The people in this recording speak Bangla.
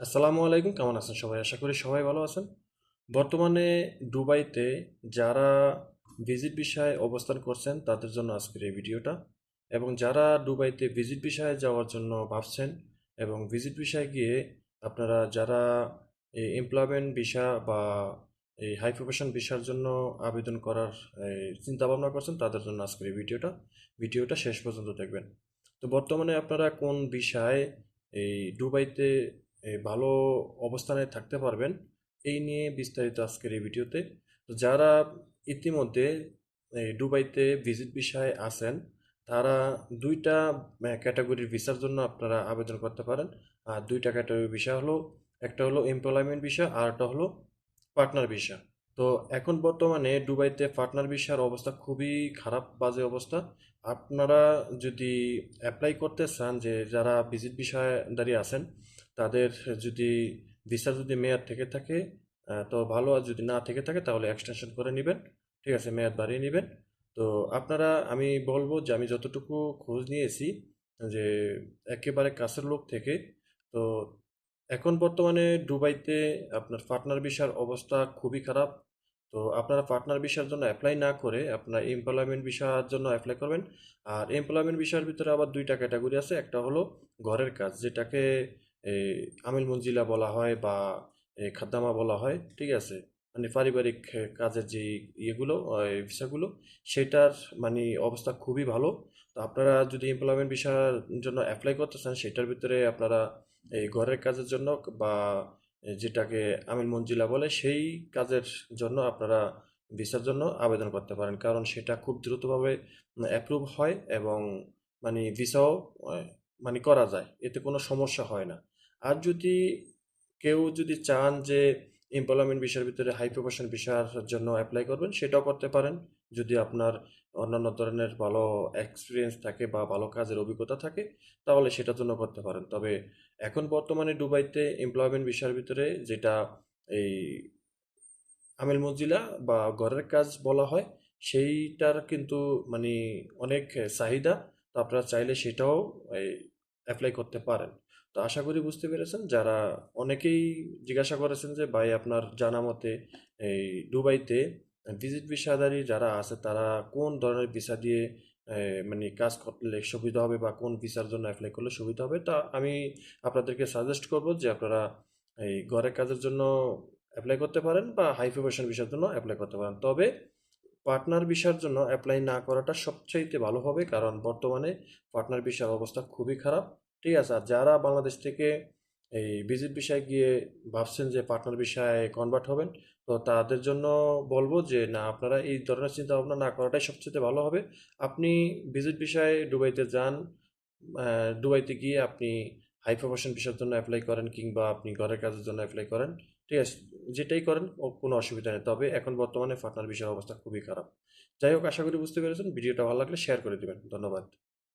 আসসালামু আলাইকুম, কেমন আছেন সবাই? আশা করি সবাই ভালো আছেন। বর্তমানে দুবাইতে যারা ভিজিট বিষয়ে অবস্থান করছেন, তাদের জন্য আজকের এই ভিডিওটা। এবং যারা দুবাইতে ভিজিট বিষয়ে যাওয়ার জন্য ভাবছেন এবং ভিজিট বিষয়ে গিয়ে আপনারা যারা এই এমপ্লয়মেন্ট ভিসা বা এই হাই প্রফেশন ভিসার জন্য আবেদন করার চিন্তা ভাবনা করছেন, তাদের জন্য আজকের এই ভিডিওটা। ভিডিওটা শেষ পর্যন্ত দেখবেন। তো বর্তমানে আপনারা কোন বিষয়ে এই দুবাইতে ভালো অবস্থানে থাকতে পারবেন। এই নিয়ে বিস্তারিত আজকের এই ভিডিওতে। তো যারা ইতিমধ্যে দুবাইতে ভিজিট ভিসায় আছেন, তারা দুইটা ক্যাটাগরির ভিসার জন্য আপনারা আবেদন করতে পারেন। আর দুইটা ক্যাটাগরির ভিসা হলো, একটা হলো এমপ্লয়মেন্ট ভিসা আর একটা হলো পার্টনার ভিসা। তো এখন বর্তমানে দুবাইতে পার্টনার ভিসার অবস্থা খুবই খারাপ, বাজে অবস্থা। আপনারা যদি অ্যাপ্লাই করতে চান যে যারা ভিজিট বিষয়ে দাঁড়িয়ে আছেন তাদের যদি ভিসা যদি মেয়াদ থেকে থাকে তো ভালো আর যদি না থেকে থাকে তাহলে এক্সটেনশন করে নেবেন। ঠিক আছে, মেয়াদ বাড়িয়ে নেবেন। তো আপনারা, আমি বলব যে আমি যতটুকু খোঁজ নিয়েছি, যে একেবারে কাছের লোক থেকে, তো এখন বর্তমানে দুবাইতে আপনার পার্টনার ভিসার অবস্থা খুবই খারাপ। তো আপনারা পার্টনার ভিসার জন্য অ্যাপ্লাই না করে আপনার এমপ্লয়মেন্ট ভিসার জন্য অ্যাপ্লাই করবেন। আর এমপ্লয়মেন্ট ভিসার ভিতরে আবার দুইটা ক্যাটাগরি আছে, একটা হলো ঘরের কাজ, যেটাকে আমিল মঞ্জিলা বলা হয় বা খাদ্দামা বলা হয়, ঠিক আছে? মানে পারিবারিক কাজের যে ইয়েগুলো ভিসাগুলো সেটার মানে অবস্থা খুবই ভালো। তো আপনারা যদি এমপ্লয়মেন্ট ভিসার জন্য অ্যাপ্লাই করতে চান, সেটার ভিতরে আপনারা এই ঘরের কাজের জন্য বা যেটাকে আমিল মঞ্জিলা বলে, সেই কাজের জন্য আপনারা ভিসার জন্য আবেদন করতে পারেন। কারণ সেটা খুব দ্রুতভাবে অ্যাপ্রুভ হয় এবং মানে ভিসাও মানে করা যায়। এতে কোনো সমস্যা হয় না। আর যদি কেউ যদি চান যে এমপ্লয়মেন্ট বিষয়ের ভিতরে হাই প্রফেশন বিষয়ের জন্য অ্যাপ্লাই করবেন, সেটাও করতে পারেন। যদি আপনার অন্যান্য ধরনের ভালো এক্সপিরিয়েন্স থাকে বা ভালো কাজের অভিজ্ঞতা থাকে, তাহলে সেটার জন্য করতে পারেন। তবে এখন বর্তমানে দুবাইতে এমপ্লয়মেন্ট বিষয়ের ভিতরে যেটা এই আমিল মজিলা বা ঘরের কাজ বলা হয়, সেইটার কিন্তু মানে অনেক চাহিদা। তো আপনারা চাইলে সেটাও অ্যাপ্লাই করতে পারেন। তো আশা করি বুঝতে পেরেছেন। যারা অনেকেই জিজ্ঞাসা করেছেন যে, ভাই, আপনার জানা মতে এই দুবাইতে ভিজিট ভিসাধারী যারা আছে, তারা কোন ধরনের ভিসা দিয়ে মানে কাজ করলে সুবিধা হবে বা কোন ভিসার জন্য অ্যাপ্লাই করলে সুবিধা হবে? তা আমি আপনাদেরকে সাজেস্ট করব যে, আপনারা এই ঘরের কাজের জন্য অ্যাপ্লাই করতে পারেন বা হাই প্রফেশন ভিসার জন্য অ্যাপ্লাই করতে পারেন। তবে পার্টনার ভিসার জন্য অ্যাপ্লাই না করাটা সবচাইতে ভালো হবে, কারণ বর্তমানে পার্টনার ভিসার অবস্থা খুবই খারাপ। ঠিক আছে, আর যারা বাংলাদেশ থেকে এই ভিজিট ভিসায় গিয়ে ভাবছেন যে পার্টনার ভিসায় কনভার্ট হবেন, তো তাদের জন্য বলব যে, না, আপনারা এই ধরনের চিন্তা ভাবনা না করাটাই সবচেয়ে ভালো হবে। আপনি ভিজিট ভিসায় দুবাইতে যান দুবাইতে গিয়ে আপনি হাই প্রফেশন ভিসার জন্য অ্যাপ্লাই করেন কিংবা আপনি ঘরের কাজের জন্য অ্যাপ্লাই করেন। ঠিক আছে, যেটাই করেন কোনো অসুবিধা নেই। তবে এখন বর্তমানে ফাটনার বিষয় অবস্থা খুবই খারাপ। যাই হোক, আশা করি বুঝতে পেরেছেন। ভিডিওটা ভালো লাগলে শেয়ার করে দেবেন। ধন্যবাদ।